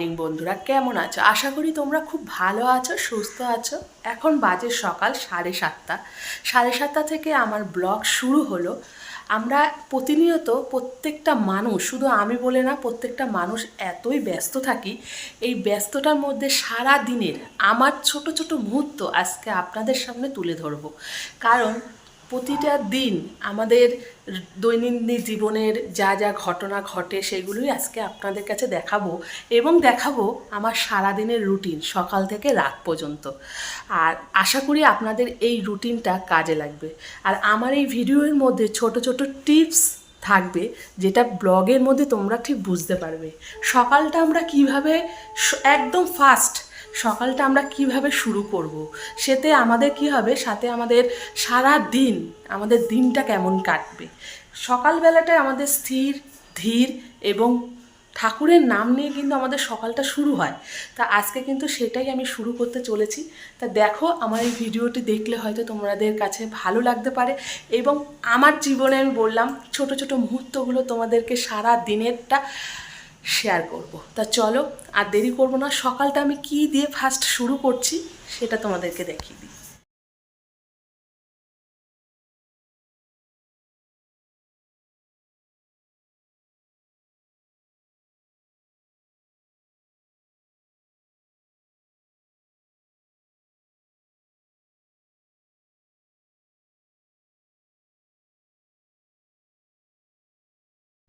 Morning বন্ধুরা। কেমন আছো? আশা করি তোমরা খুব ভালো আছো, সুস্থ আছো। এখন বাজে সকাল সাড়ে সাতটা। সাড়ে সাতটা থেকে আমার ব্লগ শুরু হলো। আমরা প্রতিনিয়ত প্রত্যেকটা মানুষ, শুধু আমি বলে না, প্রত্যেকটা মানুষ এতই ব্যস্ত থাকি। এই ব্যস্ততার মধ্যে সারা দিনের আমার ছোট ছোট মুহূর্ত আজকে আপনাদের সামনে তুলে ধরবো। কারণ প্রতিটা দিন আমাদের দৈনন্দিন জীবনের যা যা ঘটনা ঘটে সেগুলোই আজকে আপনাদের কাছে দেখাবো এবং দেখাবো আমার সারাদিনের রুটিন সকাল থেকে রাত পর্যন্ত। আর আশা করি আপনাদের এই রুটিনটা কাজে লাগবে। আর আমার এই ভিডিওর মধ্যে ছোট ছোট টিপস থাকবে যেটা ব্লগের মধ্যে তোমরা ঠিক বুঝতে পারবে। সকালটা আমরা কীভাবে একদম ফাস্ট সকালটা আমরা কীভাবে শুরু করব। সেতে আমাদের কি হবে? সাথে আমাদের সারা দিন, আমাদের দিনটা কেমন কাটবে? সকালবেলাটায় আমাদের স্থির, ধীর এবং ঠাকুরের নাম নিয়ে কিন্তু আমাদের সকালটা শুরু হয়। তা আজকে কিন্তু সেটাই আমি শুরু করতে চলেছি। তা দেখো, আমার এই ভিডিওটি দেখলে হয়তো তোমাদের কাছে ভালো লাগতে পারে এবং আমার জীবনে আমি বললাম, ছোট ছোট মুহূর্তগুলো তোমাদেরকে সারা দিনেরটা শেয়ার করব। তা চলো, আর দেরি করব না, সকালটা আমি কি দিয়ে ফার্স্ট শুরু করছি, সেটা তোমাদেরকে দেখিয়ে দিই।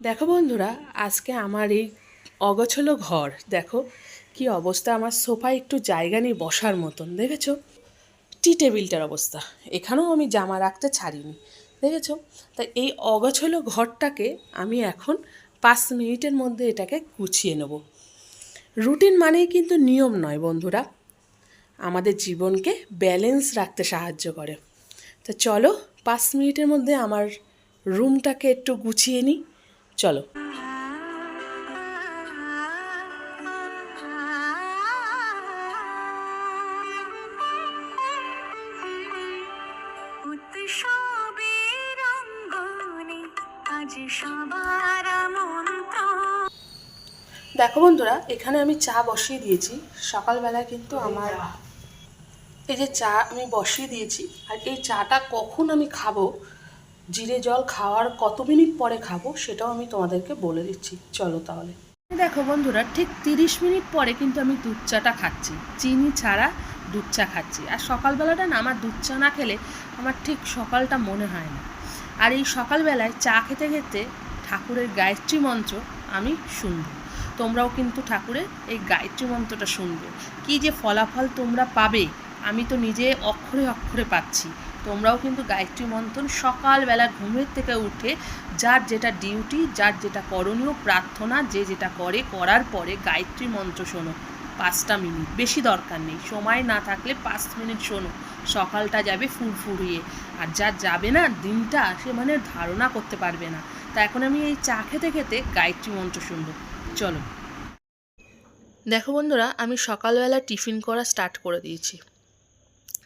দেখো বন্ধুরা, আজকে আমার এই অগোছলো ঘর, দেখো। কি অবস্থা, আমার সোফায় একটু জায়গা নেই বসার মতন, দেখেছ? টি টেবিলটার অবস্থা, এখানেও আমি জামা রাখতে ছাড়িনি, দেখেছ? তাই এই অগোছলো ঘরটাকে আমি এখন পাঁচ মিনিটের মধ্যে এটাকে গুছিয়ে নেব। রুটিন মানেই কিন্তু নিয়ম নয় বন্ধুরা, আমাদের জীবনকে ব্যালেন্স রাখতে সাহায্য করে। তো চলো, পাঁচ মিনিটের মধ্যে আমার রুমটাকে একটু গুছিয়ে নিই, চলো। দেখো বন্ধুরা, এখানে আমি চা বসিয়ে দিয়েছি। সকালবেলায় কিন্তু আমার এই যে চা আমি বসিয়ে দিয়েছি, আর এই চাটা কখন আমি খাব, জিরে জল খাওয়ার কত মিনিট পরে খাব, সেটাও আমি তোমাদেরকে বলে দিচ্ছি। চলো তাহলে। দেখো বন্ধুরা, ঠিক তিরিশ মিনিট পরে কিন্তু আমি দুধ চাটা খাচ্ছি। চিনি ছাড়া দুধ চা খাচ্ছি। আর সকালবেলাটা না, আমার দুধ চা না খেলে আমার ঠিক সকালটা মনে হয় না। আর এই সকালবেলায় চা খেতে খেতে ঠাকুরের গায়ত্রী মন্ত্র আমি শুনব। তোমরাও কিন্তু ঠাকুরের এই গায়ত্রী মন্ত্রটা শুনবে। কি যে ফলাফল তোমরা পাবে, আমি তো নিজে অক্ষরে অক্ষরে পাচ্ছি। তোমরাও কিন্তু গায়ত্রী মন্ত্র সকালবেলা ঘুমের থেকে উঠে, যার যেটা ডিউটি, যার যেটা করণীয়, প্রার্থনা, যে যেটা করে, করার পরে গায়ত্রী মন্ত্র শোনো। পাঁচটা মিনিট, বেশি দরকার নেই। সময় না থাকলে পাঁচ মিনিট শোনো। সকালটা যাবে ফুরফুরিয়ে। আর যার যাবে না, দিনটা সে মানে ধারণা করতে পারবে না। তা এখন আমি এই চা খেতে খেতে গায়ত্রী মন্ত্র শুনব। চলো। দেখো বন্ধুরা, আমি সকালবেলা টিফিন করা স্টার্ট করে দিয়েছি।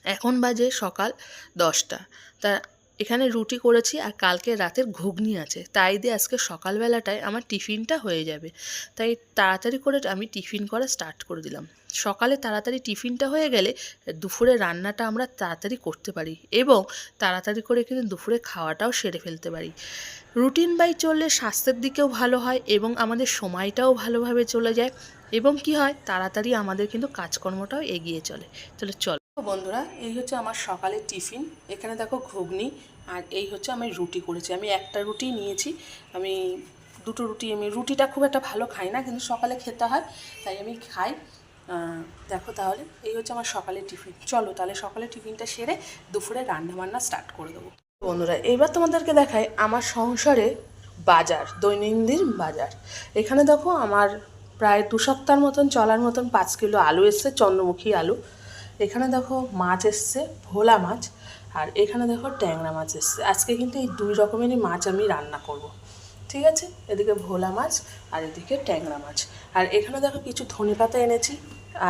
এখন বাজে সকাল দশটা। তা এখানে রুটি করেছি আর কালকে রাতের ঘুগনি আছে। তাই দিয়ে আজকে সকালবেলাটায় আমার টিফিনটা হয়ে যাবে। তাই তাড়াতাড়ি করে আমি টিফিন করা স্টার্ট করে দিলাম। সকালে তাড়াতাড়ি টিফিনটা হয়ে গেলে দুপুরে রান্নাটা আমরা তাড়াতাড়ি করতে পারি এবং তাড়াতাড়ি করে কিন্তু দুপুরে খাওয়াটাও সেরে ফেলতে পারি। রুটিন বাই চললে স্বাস্থ্যের দিকেও ভালো হয় এবং আমাদের সময়টাও ভালোভাবে চলে যায় এবং কি হয়? তাড়াতাড়ি আমাদের কিন্তু কাজকর্মটাও এগিয়ে চলে। তাহলে চল বন্ধুরা, এই হচ্ছে আমার সকালের টিফিন। এখানে দেখো ঘুগনি, আর এই হচ্ছে আমি রুটি করেছি। আমি একটা রুটি নিয়েছি। আমি দুটো রুটি, আমি রুটিটা খুব একটা ভালো খাই না, কিন্তু সকালে খেতে হয়, তাই আমি খাই। দেখো তাহলে, এই হচ্ছে আমার সকালের টিফিন। চলো তাহলে সকালে টিফিনটা সেরে দুপুরে রান্না বান্না স্টার্ট করে দেবো। বন্ধুরা, এবার তোমাদেরকে দেখাই আমার সংসারে বাজার, দৈনন্দিন বাজার। এখানে দেখো আমার প্রায় দু সপ্তাহের মতন চলার মতন পাঁচ কিলো আলু এসছে, চন্দ্রমুখী আলু। এখানে দেখো মাছ এসছে, ভোলা মাছ, আর এখানে দেখো ট্যাংরা মাছ এসছে। আজকে কিন্তু এই দুই রকমেরই মাছ আমি রান্না করব। ঠিক আছে? এদিকে ভোলা মাছ আর এদিকে ট্যাংরা মাছ। আর এখানে দেখো কিছু ধনে পাতা এনেছি,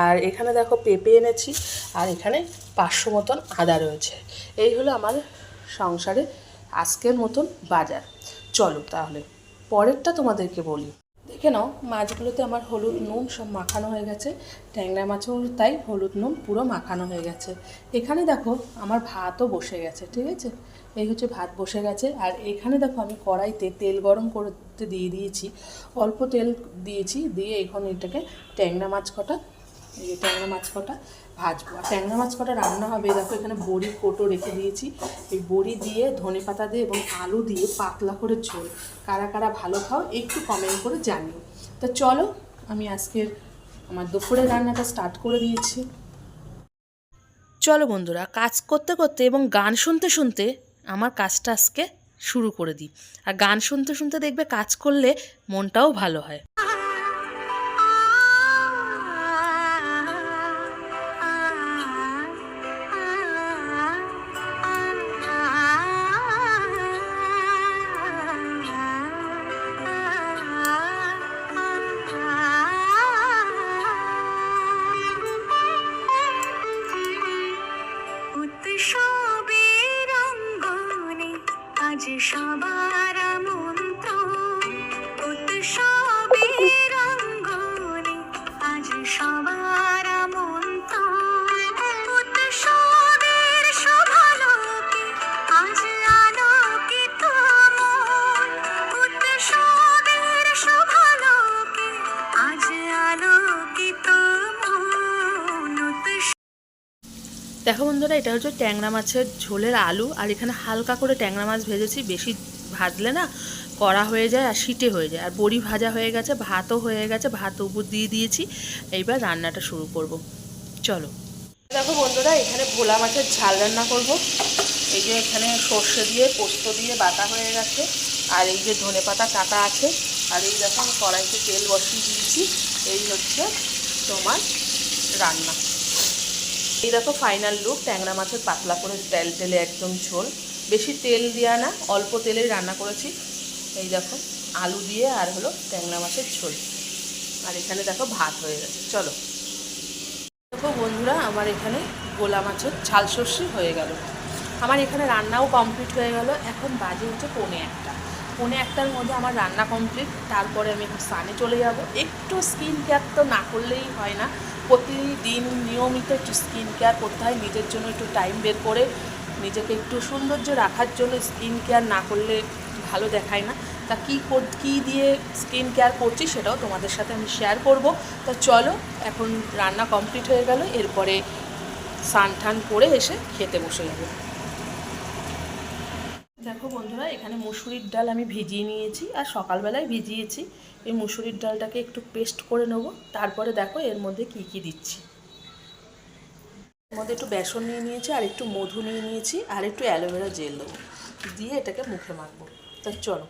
আর এখানে দেখো পেঁপে এনেছি, আর এখানে পাঁচশো মতন আদা রয়েছে। এই হলো আমার সংসারে আজকের মতন বাজার। চলো তাহলে, পরেরটা তোমাদেরকে বলি। দেখে নাও, মাছগুলোতে আমার হলুদ নুন সব মাখানো হয়ে গেছে। ট্যাংরা মাছও তাই হলুদ নুন পুরো মাখানো হয়ে গেছে। এখানে দেখো আমার ভাতও বসে গেছে, ঠিক আছে? এই হচ্ছে ভাত বসে গেছে। আর এখানে দেখো আমি কড়াইতে তেল গরম করতে দিয়ে দিয়েছি। অল্প তেল দিয়েছি, দিয়ে এখন এটাকে ট্যাংরা মাছ কটা, এই যে ট্যাংরা মাছ কটা ভাজবো। আর ট্যাংরা মাছ কটা রান্না হবে, দেখো এখানে বড়ি কোটো রেখে দিয়েছি। এই বড়ি দিয়ে ধনে পাতা দিয়ে এবং আলু দিয়ে পাতলা করে ঝোল। কারা কারা ভালো খাও, একটু কমেন্ট করে জানিও। তা চলো, আমি আজকের আমার দুপুরের রান্নাটা স্টার্ট করে দিয়েছি। চলো বন্ধুরা, কাজ করতে করতে এবং গান শুনতে শুনতে আমার কাজটা আজকে শুরু করে দিই। আর গান শুনতে শুনতে দেখবে কাজ করলে মনটাও ভালো হয়। দেখো বন্ধুরা, এটা হচ্ছে ট্যাংরা মাছের ঝোলের আলু, আর এখানে হালকা করে ট্যাংরা মাছ ভেজেছি, বেশি ভাজলে না কড়া হয়ে যায় আর শিটে হয়ে যায়। আর বড়ি ভাজা হয়ে গেছে, ভাতও হয়ে গেছে, ভাত উপর দিয়ে দিয়েছি। এইবার রান্নাটা শুরু করব। চলো। দেখো বন্ধুরা, এখানে ভোলা মাছের ঝাল রান্না করব। এই যে এখানে সর্ষে দিয়ে পোস্ত দিয়ে বাটা হয়ে গেছে, আর এই যে ধনে পাতা কাটা আছে, আর এই দেখো কড়াইতে তেল বসিয়ে দিয়েছি। এই হচ্ছে তোমার রান্না। এই দেখো ফাইনাল লুক ট্যাংরা মাছের পাতলা করে তেল, তেলে একদম ঝোল। বেশি তেল দেওয়া না, অল্প তেলেই রান্না করেছি। এই দেখো, আলু দিয়ে আর হলো ট্যাংরা মাছের ঝোল। আর এখানে দেখো ভাত হয়ে গেছে। চলো। দেখো বন্ধুরা, আমার এখানে গোলা মাছের ঝাল সর্ষে হয়ে গেল। আমার এখানে রান্নাও কমপ্লিট হয়ে গেল। এখন বাজে হচ্ছে পৌনে একটা। পৌনে একটার মধ্যে আমার রান্না কমপ্লিট তারপরে আমি স্নানে চলে যাব। একটু স্কিন কেয়ার তো না করলেই হয় না। প্রতিদিন নিয়মিত একটু স্কিন কেয়ার করতে হয়, নিজের জন্য একটু টাইম বের করে নিজেকে একটু সৌন্দর্য রাখার জন্য স্কিন কেয়ার না করলে ভালো দেখায় না। তা কী কী দিয়ে স্কিন কেয়ার করছি সেটাও তোমাদের সাথে আমি শেয়ার করব। তা চলো, এখন রান্না কমপ্লিট হয়ে গেল, এরপরে স্নান টান করে এসে খেতে বসে যাব। দেখো বন্ধুরা, এখানে মুসুরির ডাল আমি ভিজিয়ে নিয়েছি আর সকালবেলায় ভিজিয়েছি। এই মুসুরির ডালটাকে একটু পেস্ট করে নেব। তারপরে দেখো এর মধ্যে কি কি দিচ্ছি। এর মধ্যে একটু বেসন নিয়ে নিয়েছি আর একটু মধু নিয়ে নিয়েছি আর একটু অ্যালোভেরা জেল দেবো। দিয়ে এটাকে মুখে মাখবো। তা চলো।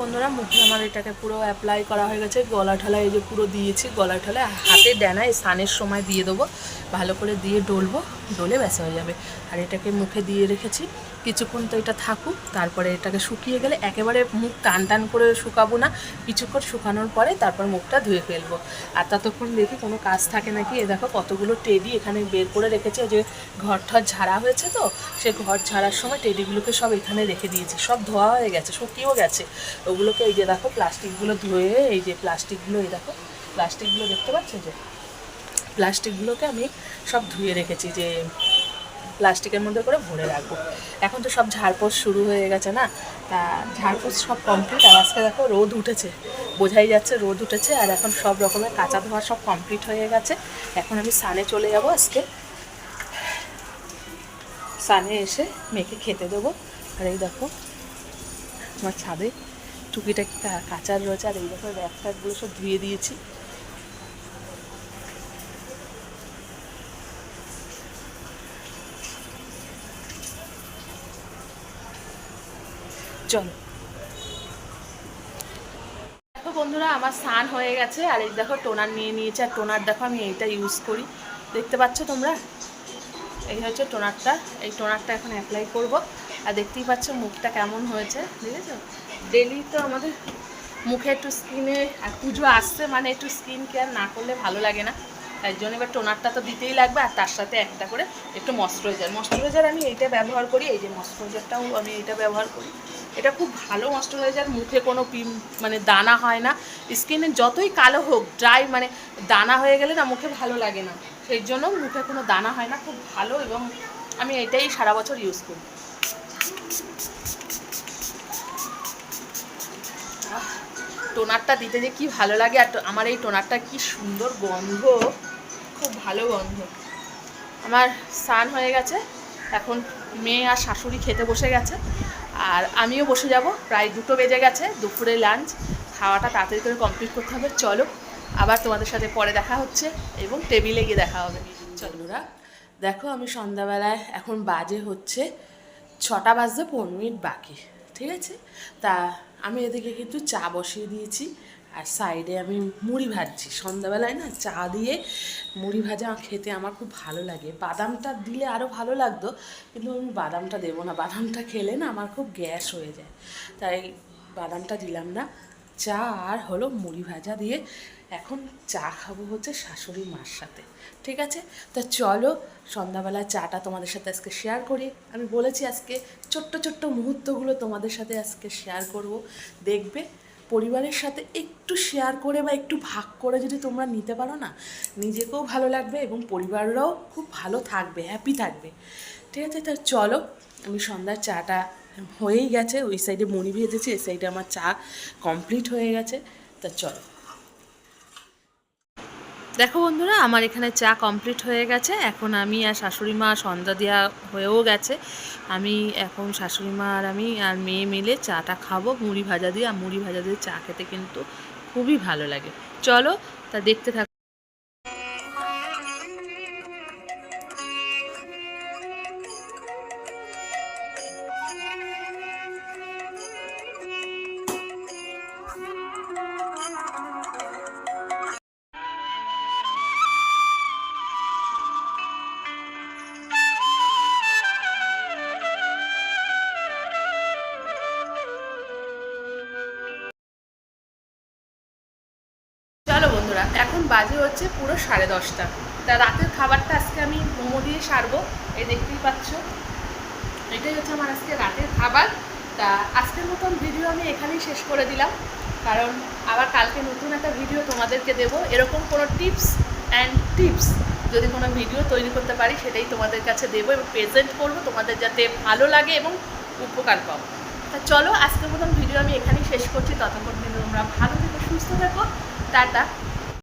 বন্ধুরা, মুখে আমার এটাকে পুরো অ্যাপ্লাই করা হয়ে গেছে। গলা ঠলা এই যে পুরো দিয়েছি, গলা ঠলা হাতে ডানায় স্নানের সময় দিয়ে দেবো। ভালো করে দিয়ে ডলবো। ডলে ব্যাস হয়ে যাবে। আর এটাকে মুখে দিয়ে রেখেছি। কিছুক্ষণ তো এটা থাকুক, তারপরে এটাকে শুকিয়ে গেলে একেবারে মুখ টান টান করে শুকাবো না। কিছুক্ষণ শুকানোর পরে তারপর মুখটা ধুয়ে ফেলব। আর ততক্ষণ দেখি কোনো কাজ থাকে নাকি। এ দেখো কতগুলো টেডি এখানে বের করে রেখেছে। যে ঘর ঠর ঝাড়া হয়েছে তো, সে ঘর ঝাড়ার সময় টেডিগুলোকে সব এখানে রেখে দিয়েছি। সব ধোয়া হয়ে গেছে, শুকিয়েও গেছে। ওগুলোকে এই যে দেখো, প্লাস্টিকগুলো ধুয়ে, এই যে প্লাস্টিকগুলো, এই দেখো, প্লাস্টিকগুলো দেখতে পাচ্ছ যে প্লাস্টিকগুলোকে আমি সব ধুয়ে রেখেছি যে প্লাস্টিকের মধ্যে করে ভরে রাখব। এখন তো সব ঝাড়পোষ শুরু হয়ে গেছে না? তা ঝাড়পোষ সব কমপ্লিট আর আজকে দেখো রোদ উঠেছে। বোঝাই যাচ্ছে রোদ উঠেছে আর এখন সব রকমের কাঁচা ধোয়া সব কমপ্লিট হয়ে গেছে। এখন আমি সানে চলে যাব আজকে। সানে এসে মেয়েকে খেতে দেবো। আর এই দেখো, আমার ছাদে টুকিটাকি কাঁচার রয়েছে আর এই দেখো ব্যাগ ট্যাকগুলো সব ধুয়ে দিয়েছি। চলো। দেখো বন্ধুরা, আমার স্নান হয়ে গেছে, আর এই দেখো টোনার নিয়ে নিয়েছে, আর টোনার দেখো আমি এইটা ইউজ করি। দেখতে পাচ্ছ তোমরা? এই হচ্ছে টোনারটা, এই টোনারটা এখন অ্যাপ্লাই করব। আর দেখতেই পাচ্ছ মুখটা কেমন হয়েছে, দেখেছ? ডেলি তো আমাদের মুখে একটু স্কিনে আর পুজো আসছে মানে একটু স্কিন কেয়ার না করলে ভালো লাগে না। তাই জন্য এবার টোনারটা তো দিতেই লাগবে, আর তার সাথে একটা করে একটু ময়শ্চারাইজার ময়শ্চারাইজার আমি এইটা ব্যবহার করি, এই যে ময়শ্চারাইজারটাও আমি এইটা ব্যবহার করি। এটা খুব ভালো ময়শ্চারাইজার মুখে কোনো পিম মানে দানা হয় না। স্কিনে যতই কালো হোক ড্রাই মানে দানা হয়ে গেলে না মুখে ভালো লাগে না। সেই জন্য মুখে কোনো দানা হয় না, খুব ভালো এবং আমি এটাই সারা বছর ইউজ করি। টোনারটা দিতে যে কি ভালো লাগে আর আমার এই টোনারটা কি সুন্দর গন্ধ। খুব ভালো গন্ধ। আমার স্নান হয়ে গেছে। এখন মেয়ে আর শাশুড়ি খেতে বসে গেছে। আর আমিও বসে যাব। প্রায় দুটো বেজে গেছে, দুপুরে লাঞ্চ খাওয়াটা তাড়াতাড়ি করে কমপ্লিট করতে হবে। চলো, আবার তোমাদের সাথে পরে দেখা হচ্ছে এবং টেবিলে গিয়ে দেখা হবে। চলো দেখো আমি সন্ধ্যাবেলায় এখন বাজে হচ্ছে ছটা বাজতে পনেরো মিনিট বাকি, ঠিক আছে? তা আমি এদিকে কিন্তু চা বসিয়ে দিয়েছি। আর সাইডে আমি মুড়ি ভাজছি। সন্ধ্যাবেলায় না চা দিয়ে মুড়ি ভাজা খেতে আমার খুব ভালো লাগে। বাদামটা দিলে আরও ভালো লাগতো, কিন্তু আমি বাদামটা দেবো না। বাদামটা খেলে না আমার খুব গ্যাস হয়ে যায়। তাই বাদামটা দিলাম না। চা আর হলো মুড়ি ভাজা দিয়ে এখন চা খাব হচ্ছে শাশুড়ি মার সাথে। ঠিক আছে? তা চলো সন্ধ্যাবেলা চাটা তোমাদের সাথে আজকে শেয়ার করি। আমি বলেছি আজকে ছোট্ট ছোট্ট মুহূর্তগুলো তোমাদের সাথে আজকে শেয়ার করব। দেখবে পরিবারের সাথে একটু শেয়ার করে বা একটু ভাগ করে যদি তোমরা নিতে পারো না, নিজেকেও ভালো লাগবে এবং পরিবাররাও খুব ভালো থাকবে হ্যাপি থাকবে। ঠিক আছে, তা চলো, আমি সন্ধ্যার চাটা হয়েই গেছে, ওই সাইডে মনি ভেজেছি, এই সাইডে আমার চা কমপ্লিট হয়ে গেছে, তা চলো। দেখো বন্ধুরা, আমার এখানে চা কমপ্লিট হয়ে গেছে। এখন আমি আর শাশুড়ি মা সন্ধ্যা দেওয়া হয়েও গেছে। আমি এখন শাশুড়ি মা আর আমি আর মেয়ে মিলে চাটা খাব, মুড়ি ভাজা দিয়ে। আর মুড়ি ভাজা দিয়ে চা খেতে কিন্তু খুবই ভালো লাগে। চলো, তা দেখতে থাকো বাজে হচ্ছে পুরো সাড়ে দশটা। তা রাতের খাবারটা আজকে আমি মোমো দিয়ে সারবো, এই দেখতেই পাচ্ছ। এটাই হচ্ছে আমার আজকে রাতের খাবার। তা আজকের মতন ভিডিও আমি এখানেই শেষ করে দিলাম। কারণ আবার কালকে নতুন একটা ভিডিও তোমাদেরকে দেবো। এরকম কোনো টিপস অ্যান্ড টিপস যদি কোনো ভিডিও তৈরি করতে পারি, সেটাই তোমাদের কাছে দেবো এবং প্রেজেন্ট করব। তোমাদের যাতে ভালো লাগে এবং উপকার পাও। তা চলো, আজকের মতন ভিডিও আমি এখানেই শেষ করছি। ততক্ষণ কিন্তু তোমরা ভালো থেকো, সুস্থ থেকো। টাটা।